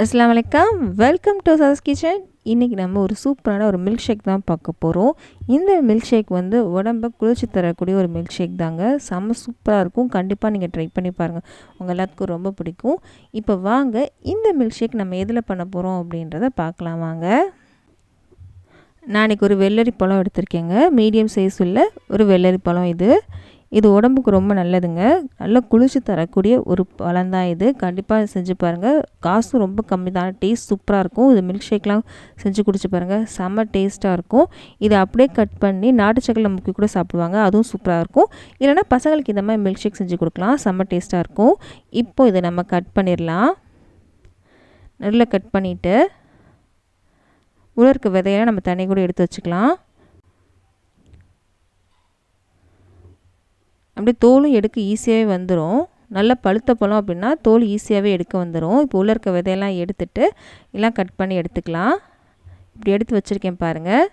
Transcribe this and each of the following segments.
அஸ்லாம் வலைக்கம் welcome to சஸ் kitchen இன்றைக்கி நம்ம ஒரு சூப்பரான ஒரு மில்க் ஷேக் தான் பார்க்க போகிறோம் இந்த மில்க் ஷேக் வந்து உடம்பை குளிர்ச்சி தரக்கூடிய ஒரு மில்க் ஷேக் தாங்க. செம்ம சூப்பராக இருக்கும். கண்டிப்பாக நீங்கள் ட்ரை பண்ணி பாருங்கள் உங்கள் எல்லாத்துக்கும் ரொம்ப பிடிக்கும். இப்போ வாங்க இந்த மில்க் ஷேக் நம்ம எதில் பண்ண போகிறோம் அப்படின்றத பார்க்கலாம். வாங்க. நான் இன்றைக்கி ஒரு வெள்ளரி பழம் எடுத்திருக்கேங்க. மீடியம் சைஸ் உள்ள ஒரு வெள்ளரி பழம் இது. இது உடம்புக்கு ரொம்ப நல்லதுங்க. நல்ல குளிர்ச்சி தரக்கூடிய ஒரு பழம் தான் இது. கண்டிப்பாக செஞ்சு பாருங்கள் காசும் ரொம்ப கம்மி தான். டேஸ்ட் சூப்பராக இருக்கும். இது மில்க் ஷேக்லாம் செஞ்சு குடிச்சு பாருங்கள் செம்ம டேஸ்ட்டாக இருக்கும். இதை அப்படியே கட் பண்ணி நாட்டு சக்கரில் முக்கி கூட சாப்பிடுவாங்க. அதுவும் சூப்பராக இருக்கும். இல்லைனா பசங்களுக்கு இந்த மாதிரி மில்க் ஷேக் செஞ்சு கொடுக்கலாம். செம்ம டேஸ்ட்டாக இருக்கும். இப்போ இதை நம்ம கட் பண்ணிடலாம். நல்லா கட் பண்ணிவிட்டு உலருக்கு விதையெல்லாம் நம்ம தண்ணி கூட எடுத்து வச்சுக்கலாம். அப்படியே தோலும் எடுக்க ஈஸியாகவே வந்துடும் நல்ல பழுத்த பழம் அப்படின்னா தோல் ஈஸியாகவே எடுக்க வந்துடும் இப்போ உள்ள இருக்க விதையெல்லாம் எடுத்துட்டு எல்லாம் கட் பண்ணி எடுத்துக்கலாம். இப்படி எடுத்து வச்சுருக்கேன் பாருங்கள்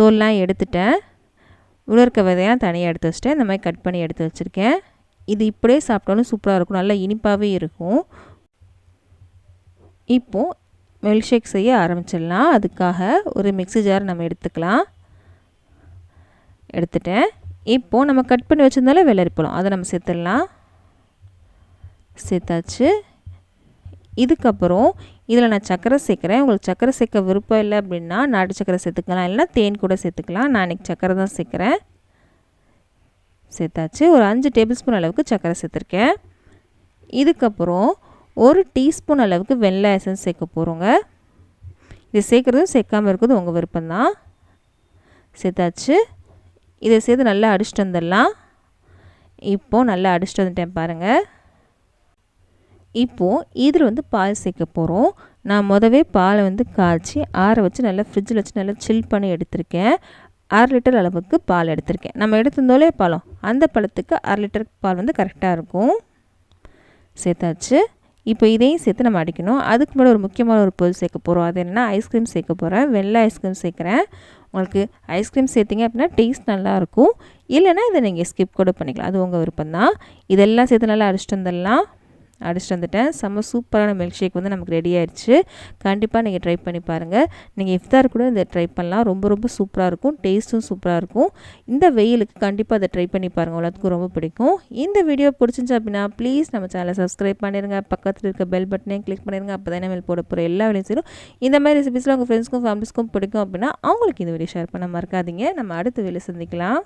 தோல்லாம் எடுத்துட்டேன். உள்ள இருக்க விதையெல்லாம் தனியாக எடுத்து வச்சுட்டேன். இந்த மாதிரி கட் பண்ணி எடுத்து வச்சுருக்கேன். இது இப்படியே சாப்பிட்டாலும் சூப்பராக இருக்கும். நல்லா இனிப்பாகவே இருக்கும். இப்போது மில்க் ஷேக் செய்ய ஆரம்பிச்சிடலாம். அதுக்காக ஒரு மிக்சி ஜார் நம்ம எடுத்துக்கலாம். எடுத்துட்டேன். இப்போது நம்ம கட் பண்ணி வச்சுருந்தாலே வெள்ளரி பழம் அதை நம்ம சேர்த்துடலாம். சேர்த்தாச்சு. இதுக்கப்புறம் இதில் நான் சக்கரை சேர்க்குறேன். உங்களுக்கு சக்கரை சேர்க்க விருப்பம் இல்லை அப்படின்னா நாட்டு சக்கரை சேர்த்துக்கலாம். இல்லைனா தேன் கூட சேர்த்துக்கலாம். நான் இன்றைக்கி சக்கரை தான் சேர்க்குறேன். சேர்த்தாச்சு. ஒரு அஞ்சு டேபிள் ஸ்பூன் அளவுக்கு சக்கரை சேர்த்துருக்கேன். இதுக்கப்புறம் ஒரு டீஸ்பூன் அளவுக்கு வெள்ளை எசன்ஸ் சேர்க்க போகிறோங்க இது சேர்க்குறதும் சேர்க்காமல் இருக்கிறது உங்கள் விருப்பம்தான். சேர்த்தாச்சு. இதை சேர்த்து நல்லா அடிச்சுட்டு வந்துடலாம். இப்போது நல்லா அடிச்சுட்டு வந்துட்டேன் பாருங்கள் இப்போது இதில் வந்து பால் சேர்க்க போகிறோம் நான் முதவே பாலை வந்து காய்ச்சி ஆற வச்சு நல்லா ஃப்ரிட்ஜில் வச்சு நல்லா சில் பண்ணி எடுத்திருக்கேன். அரை லிட்டர் அளவுக்கு பால் எடுத்திருக்கேன். நம்ம எடுத்திருந்தோலே பழம் அந்த பழத்துக்கு அரை லிட்டர் பால் வந்து கரெக்டாக இருக்கும். சேர்த்தாச்சு. இப்போ இதையும் சேர்த்து நம்ம அடிக்கணும். அதுக்கு மேலே ஒரு முக்கியமான ஒரு பொருள் சேர்க்க போகிறோம் அது என்னென்னா ஐஸ்கிரீம் சேர்க்க போகிறேன் வெள்ளை ஐஸ்கிரீம் சேர்க்குறேன். உங்களுக்கு ஐஸ்கிரீம் சேர்த்திங்க அப்படின்னா டேஸ்ட் நல்லாயிருக்கும். இல்லைனா இதை நீங்கள் ஸ்கிப் கூட பண்ணிக்கலாம். அது உங்கள் விருப்பம் தான் இதெல்லாம் சேர்த்து நல்லா அடிச்சுட்டு வந்துடலாம். அடிச்சுட்டு வந்துட்டேன். செம்ம சூப்பரான மில்க் ஷேக் வந்து நமக்கு ரெடி ஆயிடுச்சு கண்டிப்பாக நீங்கள் ட்ரை பண்ணி பாருங்கள் நீங்கள் இஃப்தார் கூட இதை ட்ரை பண்ணலாம். ரொம்ப ரொம்ப சூப்பராக இருக்கும். டேஸ்ட்டும் சூப்பராக இருக்கும். இந்த வெயிலுக்கு கண்டிப்பாக அதை ட்ரை பண்ணி பாருங்கள் எல்லாத்துக்கும் ரொம்ப பிடிக்கும். இந்த வீடியோ பிடிச்சிச்சு அப்படின்னா ப்ளீஸ் நம்ம சேனலை சப்ஸ்கிரைப் பண்ணிடுங்க பக்கத்தில் இருக்க பெல் பட்டனையும் கிளிக் பண்ணிடுங்க அப்போ தான் மேல் போட போகிற எல்லா வேலையும் செய்யும் இந்த மாதிரி ரெசிபிஸில் உங்கள் ஃப்ரெண்ட்ஸ்க்கும் ஃபேமிலிஸ்க்கும் பிடிக்கும் அப்படின்னா அவங்களுக்கு இந்த வீடியோ ஷேர் பண்ண மறக்காதீங்க. நம்ம அடுத்த வேலை சந்திக்கலாம்.